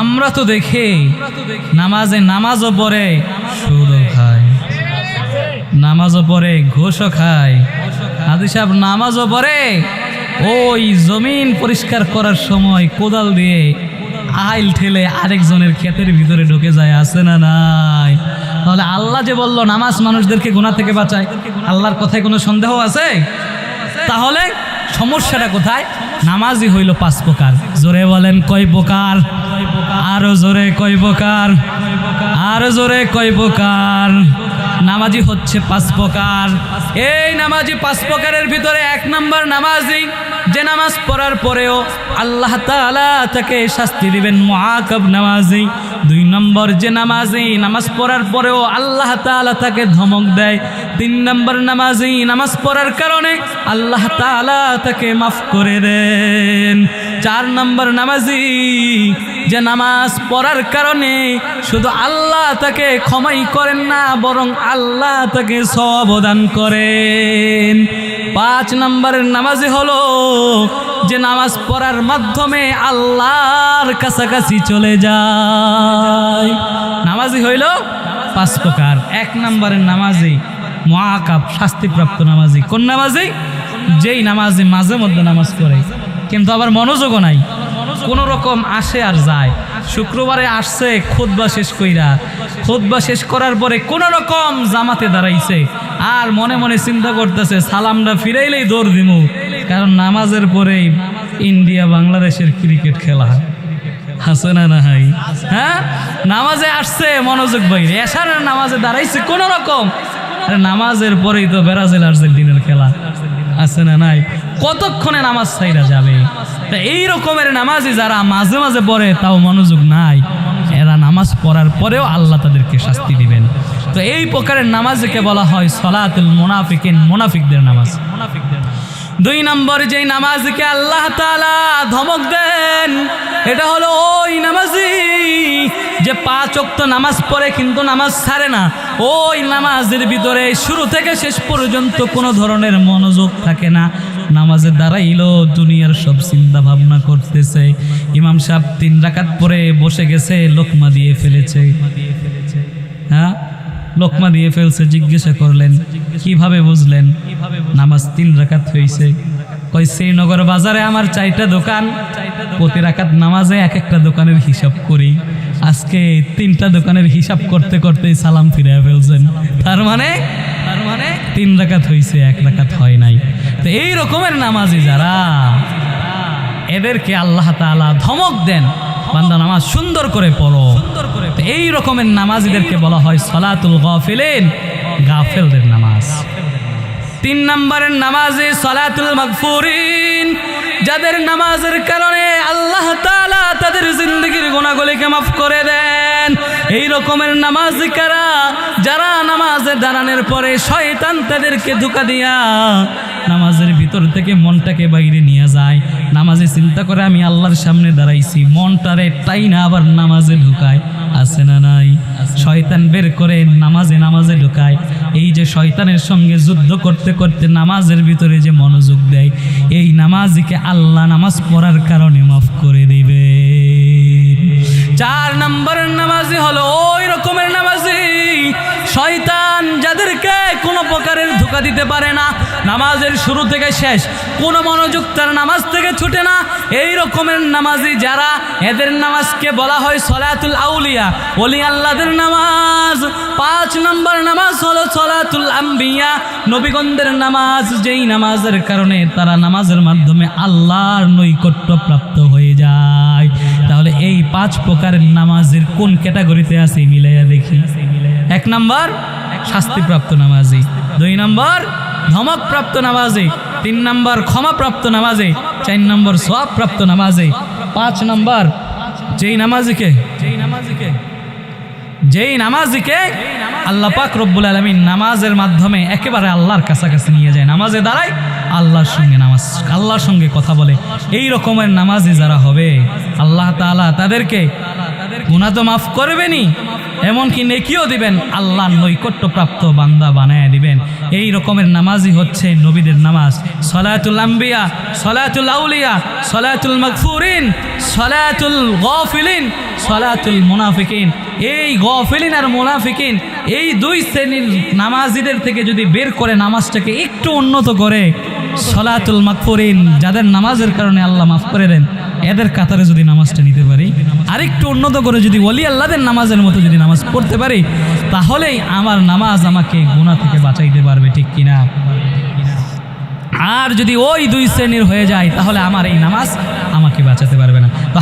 আমরা তো দেখি নামাজে নামাজও পড়ে সুদও খায়। নামাজও পড়ে, ঘোষও খায়। হাদি সাহেব নামাজও পড়ে, ওই জমিন পরিষ্কার করার সময় কোদাল দিয়ে আইল ঠেলে আরেকজনের ক্ষেতের ভিতরে ঢুকে যায়, আছে না নাই? তাহলে আল্লাহ যে বলল, নামাজ মানুষদেরকে গোনা থেকে বাঁচায়, আল্লাহর কথায় কোনো সন্দেহ আছে? তাহলে সমস্যাটা কোথায়? নামাজই হইল পাঁচ প্রকার। জোরে বলেন, কয় প্রকার? আরও জোরে কয় প্রকার আরও জোরে কয় প্রকার নামাজি হচ্ছে পাঁচ প্রকার। এই নামাজি পাঁচ প্রকারের ভিতরে এক নম্বর নামাজি, যে নামাজ পড়ার পরেও আল্লাহ তাআলা তাকে শাস্তি দিবেন মুআকাব নামাজি। দুই নম্বর যে নামাজি, নামাজ পড়ার পরেও আল্লাহ তাআলা তাকে ধমক দেয়। তিন নম্বর নামাজি, নামাজ পড়ার কারণে আল্লাহ তাআলা তাকে মাফ করে দেন। চার নম্বর নামাজি যে নামাজ পড়ার কারণে শুধু আল্লাহ তাকে ক্ষমাই করেন না, বরং আল্লাহ তাকে সবদান করেন। পাঁচ নম্বরের নামাজি হলো যে নামাজ পড়ার মাধ্যমে আল্লাহর কাছাকাছি চলে যায়। নামাজি হইল পাঁচ প্রকার। এক নম্বরের নামাজি মহাকাপ শাস্তিপ্রাপ্ত নামাজি কোন নামাজি? যেই নামাজি মাঝে মধ্যে নামাজ পড়ে। কিন্তু আবার মনোযোগও নাই। কোন রকম আসে আর যায়। শুক্রবারে আসছে খোদবা শেষ কইরা। খোদবা শেষ করার পরে কোন রকম জামাতে দাঁড়াইছে। আর মনে মনে চিন্তা করতেছে, সালামটা ফিরাইলেই দৌড় দিমু। কারণ নামাজের পরেই ইন্ডিয়া বাংলাদেশের ক্রিকেট খেলা হাসে না না হাই হ্যাঁ? নামাজে আসছে মনোযোগ বাইরে। এসারের নামাজে দাঁড়াইছে কোন রকম। নামাজের পরেই তো ব্রাজিল আর্জেন্টিনার খেলা। আছে না নাই? কতক্ষণে নামাজ ছাইরা যাবে? তা এই রকমের নামাজই যারা মাঝে মাঝে পড়ে, তাও মনোযোগ নাই। এরা নামাজ পড়ার পরেও আল্লাহ তাদেরকে শাস্তি দিবেন। তো এই প্রকারের নামাজকে বলা হয় সলাতুল মোনাফিকিন, মোনাফিকদের নামাজ। মোনাফিকদের দুই নম্বর, যেই নামাজকে আল্লাহ তালা ধমক দেন, এটা হলো ওই নামাজি যে পাঁচ অক্ত নামাজ পড়ে কিন্তু নামাজ ছাড়ে না। ওই নামাজের ভিতরে শুরু থেকে শেষ পর্যন্ত কোনো ধরনের মনোযোগ থাকে না। নামাজের দ্বারাইলো দুনিয়ার সব চিন্তা ভাবনা করতেছে। ইমাম সাহেব তিন রাকাত পরে বসে গেছে, লোকমা দিয়ে ফেলেছে। হ্যাঁ? লোকমা দিয়ে ফেলছে, জিজ্ঞাসা করলেন, কীভাবে বুঝলেন নামাজ তিন রাকাত হয়েছে কই শ্রীনগর বাজারে আমার চারটা দোকান। প্রতি রাকাত নামাজে এক একটা দোকানের হিসাব করি। আজকে তিনটা দোকানের হিসাব করতে করতেই সালাম ফিরে ফেলছেন। তার মানে? তার মানে? তিন রাকাত হয়েছে এক রাকাত হয় নাই। তো এই রকমের নামাজি যারা, এদেরকে আল্লাহ তাআলা ধমক দেন। বান্দা নামাজ সুন্দর করে পড়ো। সুন্দর করে এই রকমের নামাজিদেরকে বলা হয় সলাতুল গাফিলিন, গাফেলদের নামাজ। তিন নম্বরের নামাজে সলাতুল মাগফুরিন, যাদের নামাজের কারণে আল্লাহ তাআলা তাদের জিন্দগির গুণাগুলিকে মাফ করে দেন। এই রকমের নামাজ কারা? যারা নামাজে দাঁড়ানোর পরে শয়তান তাদেরকে ধোকা দিয়া নামাজের ভিতর থেকে মনটাকে বাইরে নিয়ে যায়। নামাজে চিন্তা করে আমি আল্লাহর সামনে দাঁড়াইছি, মনটারে তাই না আবার নামাজে ঢুকায়। আছে না নাই? শয়তান বের করে নামাজে নামাজে ঢুকায়। এই যে শয়তানের সঙ্গে যুদ্ধ করতে করতে নামাজের ভিতরে যে মনোযোগ দেয়, এই নামাজিকে আল্লাহ নামাজ পড়ার কারণে মাফ করে দিবে। চার নম্বরের নামাজি হলো ওই রকমের নামাজি। শয়তান যাদেরকে কোনো প্রকারের ধোকা দিতে পারে না, নামাজের শুরু থেকে শেষ। কোনো মনোযোগ তার নামাজ থেকে ছুটে না। এই রকমের নামাজি যারা, এদের নামাজকে বলা হয় সলাতুল আউলিয়া। অলি আল্লাহদের নামাজ। পাঁচ নম্বর নামাজ হলো সলাতুল আম্বিয়া। নবীগণদের নামাজ, যেই নামাজের কারণে তারা নামাজের মাধ্যমে আল্লাহর নৈকট্য প্রাপ্ত হয়ে যায়। তাহলে এই পাঁচ প্রকারের নামাজের কোন ক্যাটাগরিতে আছে মিলাইয়া দেখি। এক নম্বর, শাস্তিপ্রাপ্ত নামাজি। দুই নম্বর, ধমকপ্রাপ্ত নামাজি। তিন নম্বর, ক্ষমাপ্রাপ্ত নামাজি। চার নম্বর সবপ্রাপ্ত নামাজি। পাঁচ নম্বর যেই নামাজিকে যেই নামাজিকে যেই নামাজিকে আল্লাহ পাক রব্বুল আলমিন নামাজের মাধ্যমে একেবারে আল্লাহর কাছাকাছি নিয়ে যায়। নামাজে দাঁড়ায় আল্লাহর সঙ্গে নামাজ, আল্লাহর সঙ্গে কথা বলে। এই রকমের নামাজি যারা হবে, আল্লাহ তালা তাদেরকে গুণা তো মাফ করবেনি এমনকি নেকিও দিবেন আল্লাহ নৈকট্যপ্রাপ্ত বান্দা বানায় দিবেন। এই রকমের নামাজই হচ্ছে নবীদের নামাজ। সলাতুল আম্বিয়া, সলাতুল আউলিয়া, সলাতুল মকফুরিন সলাতুল গফিলিন, সলাতুল মুনাফিকিন। এই গফিলিন আর মুনাফিকিন এই দুই শ্রেণির নামাজিদের থেকে যদি বের করে নামাজটাকে একটু উন্নত করে, সলাতুল মাকফুরিন যাদের নামাজের কারণে আল্লাহ মাফ করে দেন এদের কাতারে যদি নামাজটা নিতে পারি, আরেকটু উন্নত করে যদি ওলি আল্লাহদের নামাজের মতো যদি নামাজ পড়তে পারি, তাহলেই আমার নামাজ আমাকে গুণা থেকে বাঁচাইতে পারবে, ঠিক কিনা? আর যদি ওই দুই শ্রেণির হয়ে যায়, তাহলে আমার এই নামাজ আমাকে বাঁচাতে পারবে না। তো